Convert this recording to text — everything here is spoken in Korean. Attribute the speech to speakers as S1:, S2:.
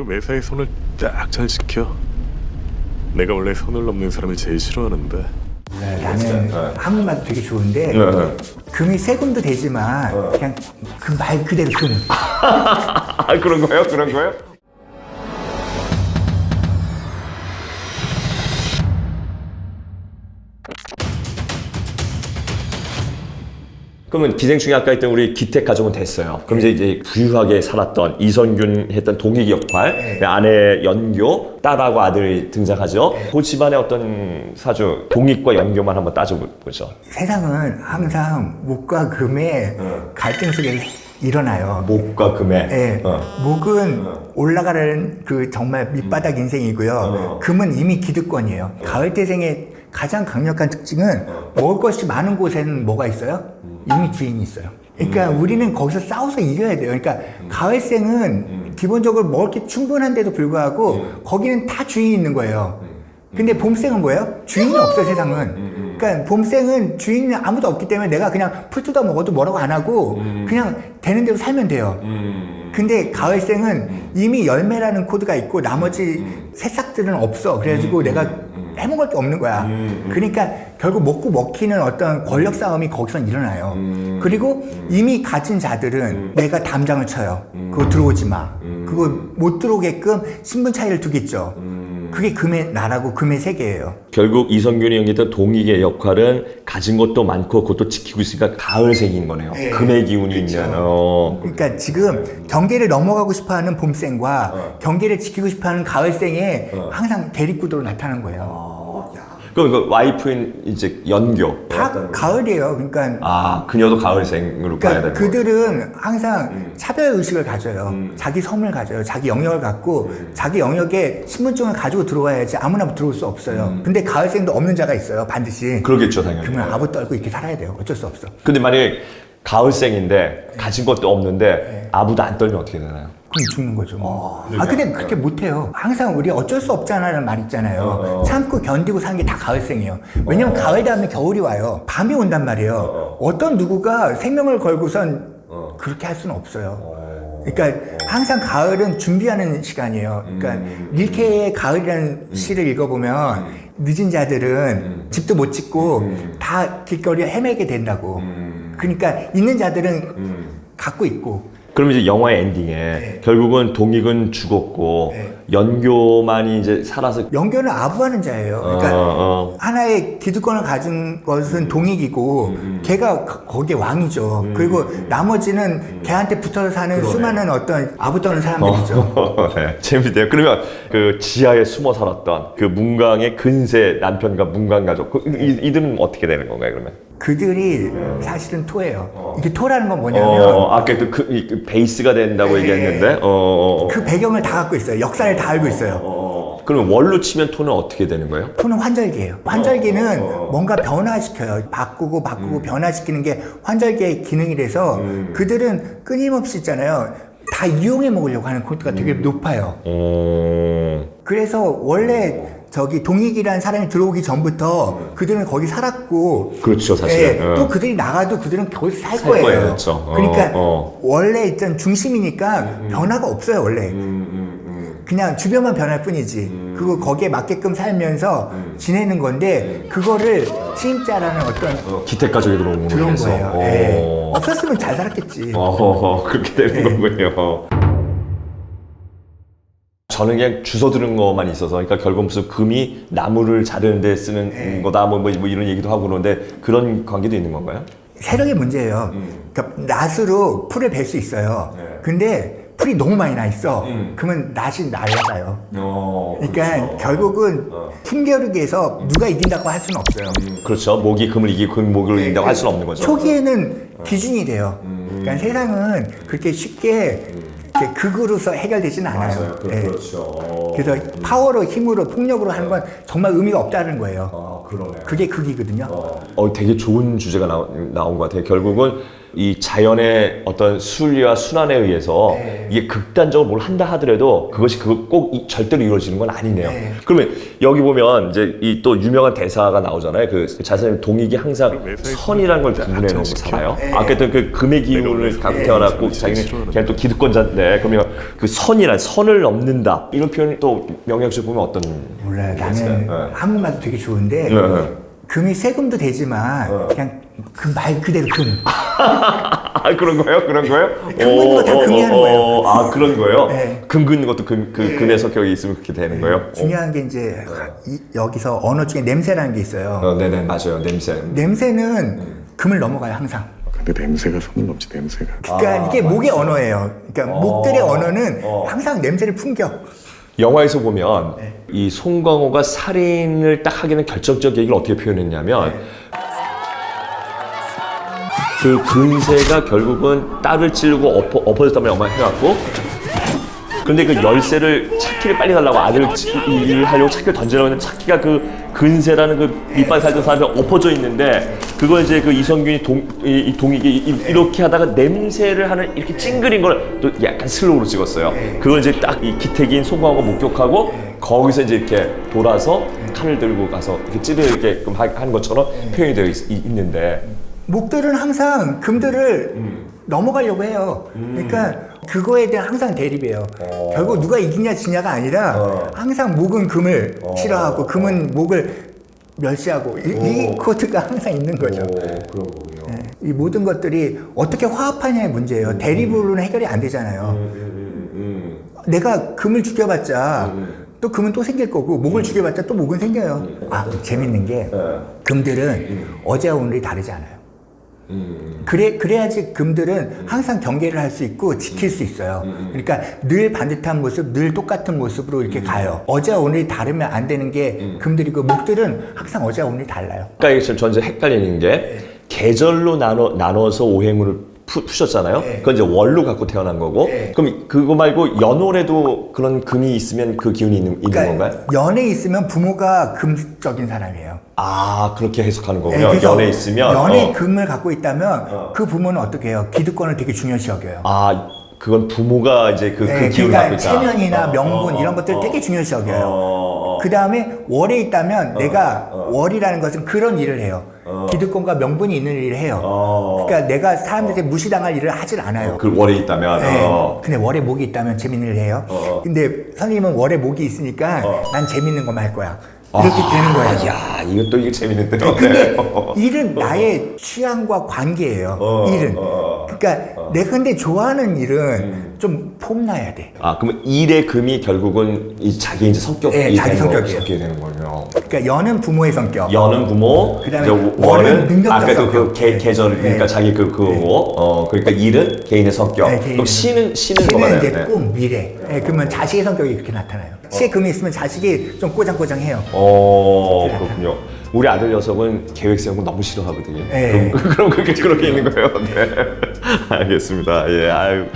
S1: 그리고 매사에 손을 딱 잘 지켜. 내가 원래 손을 넘는 사람을 제일 싫어하는데.
S2: 나는 한국말도 되게 좋은데
S3: 네.
S2: 금이 세금도 되지만 그냥 그 말 그대로 금.
S3: 아 그런 거예요? 그런 거예요? 그러면 기생충이 아까 했던 우리 기택 가족은 됐어요. 그럼 이제, 이제 부유하게 살았던 이선균 했던 동익 역할, 그 아내 연교, 딸하고 아들이 등장하죠. 그 집안의 어떤 사주 동익과 연교만 한번 따져보죠.
S2: 세상은 항상 목과 금의 갈등 속에 일어나요.
S3: 목과 금에.
S2: 예,
S3: 어.
S2: 목은 올라가는 그 정말 밑바닥 인생이고요. 금은 이미 기득권이에요. 가을대생의 가장 강력한 특징은 먹을 것이 많은 곳에는 뭐가 있어요? 이미 주인이 있어요. 그러니까 우리는 거기서 싸워서 이겨야 돼요. 그러니까 가을생은 기본적으로 먹을 게 충분한데도 불구하고 거기는 다 주인이 있는 거예요. 근데 봄생은 뭐예요? 주인이 없어 세상은. 그러니까 봄생은 주인이 아무도 없기 때문에 내가 그냥 풀 뜯어 먹어도 뭐라고 안 하고 그냥 되는 대로 살면 돼요. 근데 가을생은 이미 열매라는 코드가 있고 나머지 새싹들은 없어. 그래가지고 내가 해먹을 게 없는 거야. 그러니까 결국 먹고 먹히는 어떤 권력 싸움이 거기서 일어나요. 그리고 이미 가진 자들은 내가 담장을 쳐요. 그거 들어오지 마. 그거 못 들어오게끔 신분 차이를 두겠죠. 그게 금의 나라고 금의 세계예요.
S3: 결국 이성균이 연기했던 동익의 역할은 가진 것도 많고 그것도 지키고 있으니까 가을색인 거네요.
S2: 네.
S3: 금의 기운이 있는. 어.
S2: 그러니까 지금 경계를 넘어가고 싶어하는 봄생과 경계를 지키고 싶어하는 가을생에 항상 대립구도로 나타나는 거예요.
S3: 그럼 그 와이프인 이제 연교.
S2: 다 가을이에요. 그러니까
S3: 아 그녀도 가을생으로 봐야
S2: 그러니까
S3: 되는.
S2: 그들은 항상 차별 의식을 가져요. 자기 섬을 가져요. 자기 영역을 갖고 자기 영역에 신분증을 가지고 들어와야지 아무나 들어올 수 없어요. 근데 가을생도 없는 자가 있어요. 반드시.
S3: 그러겠죠 당연히.
S2: 그러면 아부 떨고 이렇게 살아야 돼요. 어쩔 수 없어.
S3: 근데 만약에 가을생인데 가진 것도 없는데 아무도 안 떨면 어떻게 되나요?
S2: 그럼 죽는 거죠. 뭐. 아, 근데 그렇게 못해요. 항상 우리 어쩔 수 없잖아라는 말 있잖아요. 참고 견디고 사는 게 다 가을생이에요. 왜냐면 가을 다음에 겨울이 와요. 밤이 온단 말이에요. 어떤 누구가 생명을 걸고선 그렇게 할 수는 없어요. 그러니까 항상 가을은 준비하는 시간이에요. 그러니까 릴케의 가을이라는 시를 읽어보면 늦은 자들은 집도 못 짓고 다 길거리에 헤매게 된다고. 그러니까 있는 자들은 갖고 있고
S3: 그럼 이제 영화의 엔딩에 결국은 동익은 죽었고
S2: 네.
S3: 연교만이 이제 살아서
S2: 연결을 아부하는 자예요. 그러니까
S3: 어, 어.
S2: 하나의 기득권을 가진 것은 동익이고 걔가 거- 거기에 왕이죠. 그리고 나머지는 걔한테 붙어서 사는 수많은 어떤 아부 떠는 사람들이죠.
S3: 네, 재밌네요. 그러면 그 지하에 숨어 살았던 그 문광의 근세 남편과 문광 가족 그, 이, 이들은 어떻게 되는 건가요 그러면?
S2: 그들이 사실은 토예요. 이게 토라는 건 뭐냐면
S3: 어, 아까 그, 그, 이- 그 베이스가 된다고
S2: 네.
S3: 얘기했는데 어, 어, 어.
S2: 그 배경을 다 갖고 있어요. 역사를 다 알고 있어요.
S3: 어. 그러면 원로 치면 토는 어떻게 되는 거예요?
S2: 토는 환절기예요. 환절기는 뭔가 변화시켜요. 바꾸고 바꾸고 변화시키는 게 환절기의 기능이라서 그들은 끊임없이 있잖아요. 다 이용해 먹으려고 하는 코드가 되게 높아요.
S3: 어...
S2: 그래서 원래 저기 동익이라는 사람이 들어오기 전부터 그들은 거기 살았고
S3: 그렇죠 사실.
S2: 예,
S3: 어.
S2: 또 그들이 나가도 그들은 거기서 살,
S3: 살
S2: 거예요.
S3: 거예요, 그렇죠. 어,
S2: 그러니까
S3: 어.
S2: 원래 일단 중심이니까 변화가 없어요 원래.
S3: 음,
S2: 그냥 주변만 변할 뿐이지. 그리고 거기에 맞게끔 살면서
S3: 음.
S2: 지내는 건데 그거를 신임자라는 어떤
S3: 어, 기택 가족이 들어온
S2: 들어온
S3: 거예요.
S2: 거예요. 예. 없었으면 잘 살았겠지.
S3: 어, 그렇게 되는
S2: 네.
S3: 거군요. 저는 그냥 주워 들은 것만 있어서, 그러니까 결국 무슨 금이 나무를 자르는 데 쓰는
S2: 네.
S3: 거다, 뭐, 뭐, 뭐 이런 얘기도 하고 그러는데 그런 관계도 있는 건가요?
S2: 세력의 문제예요.
S3: 음.
S2: 그러니까 낫으로 풀을 벨 수 있어요.
S3: 네.
S2: 근데 풀이 너무 많이 나 있어.
S3: 음.
S2: 그러면 낫이 날아가요.
S3: 어,
S2: 그러니까 결국은 힘겨루기에서 누가 이긴다고 할 수는 없어요.
S3: 그렇죠. 목이 금을 이기고 금 목을 이긴다고 할 수는 없는 거죠.
S2: 초기에는 기준이 돼요.
S3: 음.
S2: 그러니까 세상은 그렇게 쉽게 이렇게 극으로서 해결되지는 않아요. 예.
S3: 그렇죠.
S2: 그래서 파워로 힘으로 폭력으로 하는 건 정말 의미가 없다는 거예요.
S3: 아, 그러네.
S2: 그게 극이거든요.
S3: 어, 되게 좋은 주제가 나오, 나온 것 같아요. 결국은 이 자연의 어떤 순리와 순환에 의해서
S2: 네.
S3: 이게 극단적으로 뭘 한다 하더라도 그것이 그꼭 이- 절대로 이루어지는 건 아니네요.
S2: 네.
S3: 그러면 여기 보면 이제 이 또 유명한 대사가 나오잖아요. 그 자선님 동익이 항상
S1: 매사에
S3: 선이라는 걸 구분해 놓고? 살아요.
S2: 네.
S3: 아까 했던 그 금의 기운을
S1: 원래
S3: 갖고
S1: 네.
S3: 태어났고
S1: 네.
S3: 자기는
S1: 싫어하는
S3: 그냥 또 기득권자인데 그러면 그 선이란 선을 넘는다 이런 표현이 또 명약에서 보면 어떤
S2: 몰라요. 나는
S3: 네.
S2: 한국말도 되게 좋은데
S3: 네, 네.
S2: 금이 세금도 되지만 그냥 그 말 그대로 금.
S3: 아 그런 거예요? 그런 거예요?
S2: 긋는 거다
S3: 어,
S2: 금이
S3: 어,
S2: 하는
S3: 어,
S2: 거예요.
S3: 아 그런 거예요?
S2: 네.
S3: 금 긋는 것도 금, 그 금의 성격이 있으면 그렇게 되는 거예요?
S2: 중요한 게 이제 이- 여기서 언어 중에 냄새라는 게 있어요.
S3: 어, 네네 맞아요 냄새.
S2: 냄새는 금을 넘어가요 항상.
S1: 근데 냄새가 손을 넘지 냄새가.
S2: 그러니까 이게 목의 언어예요. 그러니까 목들의 언어는
S3: 어.
S2: 항상 냄새를 풍겨.
S3: 영화에서 보면
S2: 네.
S3: 이 송강호가 살인을 딱 하기는 결정적 얘기를 어떻게 표현했냐면
S2: 네.
S3: 그 근세가 결국은 딸을 찌르고 엎어, 엎어졌다면 엄마 해갖고 근데 그 열쇠를 차키를 빨리 달라고 아들을 치- 일을 하려고 차키를 던지려고 했는데 차키가 그 근세라는 그 이빨 살던 사람이 엎어져 있는데 그걸 이제 그 이성균이 동, 이, 이 동익이 이- 이렇게 하다가 냄새를 하는 이렇게 찡그린 걸 또 약간 슬로우로 찍었어요. 그걸 이제 딱 이 기택인 송강호가 목격하고 거기서 이제 이렇게 돌아서 칼을 들고 가서 이렇게 찌르게끔 하- 하는 것처럼 표현이 되어 있, 는데
S2: 목들은 항상 금들을
S3: 음.
S2: 넘어가려고 해요. 그러니까 그거에 대한 항상 대립이에요.
S3: 어.
S2: 결국 누가 이기냐 지냐가 아니라 항상 목은 금을
S3: 어.
S2: 싫어하고 금은 목을 멸시하고 이, 이 코드가 항상 있는 거죠.
S3: 그런 거군요.
S2: 네. 이 모든 것들이 어떻게 화합하냐의 문제예요. 대립으로는 해결이 안 되잖아요.
S3: 음,
S2: 내가 금을 죽여봤자 또 금은 또 생길 거고 목을 죽여봤자 또 목은 생겨요. 아 재밌는 게
S3: 네.
S2: 금들은 어제와 오늘이 다르지 않아요.
S3: 음.
S2: 그래 그래야지 금들은 항상 경계를 할 수 있고 지킬 수 있어요. 그러니까 늘 반듯한 모습, 늘 똑같은 모습으로 이렇게 가요. 어제와 오늘이 다르면 안 되는 게 금들이고 목들은 항상 어제와 오늘이 달라요.
S3: 그러니까 이게 지금 전체 헷갈리는 게 계절로 나눠 나눠서 오행을 푸, 푸셨잖아요.
S2: 네.
S3: 그건 이제 월로 갖고 태어난 거고.
S2: 네.
S3: 그럼 그거 말고 연월에도 그런 금이 있으면 그 기운이 있는, 있는 건가요?
S2: 그러니까 연에 있으면 부모가 금적인 사람이에요.
S3: 아 그렇게 해석하는
S2: 네,
S3: 거군요.
S2: 그래서
S3: 연에 있으면
S2: 연에
S3: 어.
S2: 금을 갖고 있다면 그 부모는 어떻게 해요? 기득권을 되게 중요시 여겨요.
S3: 아 그건 부모가 이제 그, 그
S2: 네,
S3: 기운을
S2: 그러니까
S3: 있다.
S2: 체면이나
S3: 어,
S2: 명분
S3: 어,
S2: 이런 것들
S3: 어,
S2: 되게 중요시 여겨요.
S3: 어, 어.
S2: 그 다음에 월에 있다면 내가
S3: 어.
S2: 월이라는 것은 그런 일을 해요. 기득권과 명분이 있는 일을 해요.
S3: 어.
S2: 그러니까 내가 사람들한테 무시당할 일을 하질 않아요.
S3: 그 월에 있다면.
S2: 네.
S3: 어.
S2: 근데 월에 목이 있다면 재밌는 일을 해요.
S3: 어.
S2: 근데 선생님은 월에 목이 있으니까
S3: 어.
S2: 난 재밌는 것만 할 거야. 이렇게 되는 거예요.
S3: 아, 야 이것도 이게 재밌는데요.
S2: 네, 근데
S3: 네.
S2: 일은 나의 취향과 관계예요.
S3: 어,
S2: 일은.
S3: 어.
S2: 그러니까 내가 근데 좋아하는 일은 좀 폼나야 돼.
S3: 아 그러면 일의 금이 결국은 이 자기 이제 성격이
S2: 네, 자기
S3: 되는 거-
S2: 성격이에요.
S3: 성격이 되는 거군요.
S2: 그러니까 연은 부모의 성격.
S3: 연은 부모,
S2: 그다음에
S3: 이제
S2: 월은
S3: 월은
S2: 능력자
S3: 아까 그, 그
S2: 성격.
S3: 계,
S2: 네.
S3: 계절 그러니까
S2: 네.
S3: 자기 그 그거고 어 그러니까 일은 개인의 성격.
S2: 네, 개인의
S3: 그럼 시는
S2: 시는
S3: 뭐가
S2: 이제
S3: 돼요? 네.
S2: 꿈, 미래. 네, 그러면 자식의 성격이 그렇게 나타나요. 시에 금이 있으면 자식이 좀 꼬장꼬장해요.
S3: 어 그렇군요. 우리 아들 녀석은 계획 세우는 거 너무 싫어하거든요.
S2: 네.
S3: 그럼 그럼 그렇게 그렇게 있는 거예요. 네. 알겠습니다. 예, 아유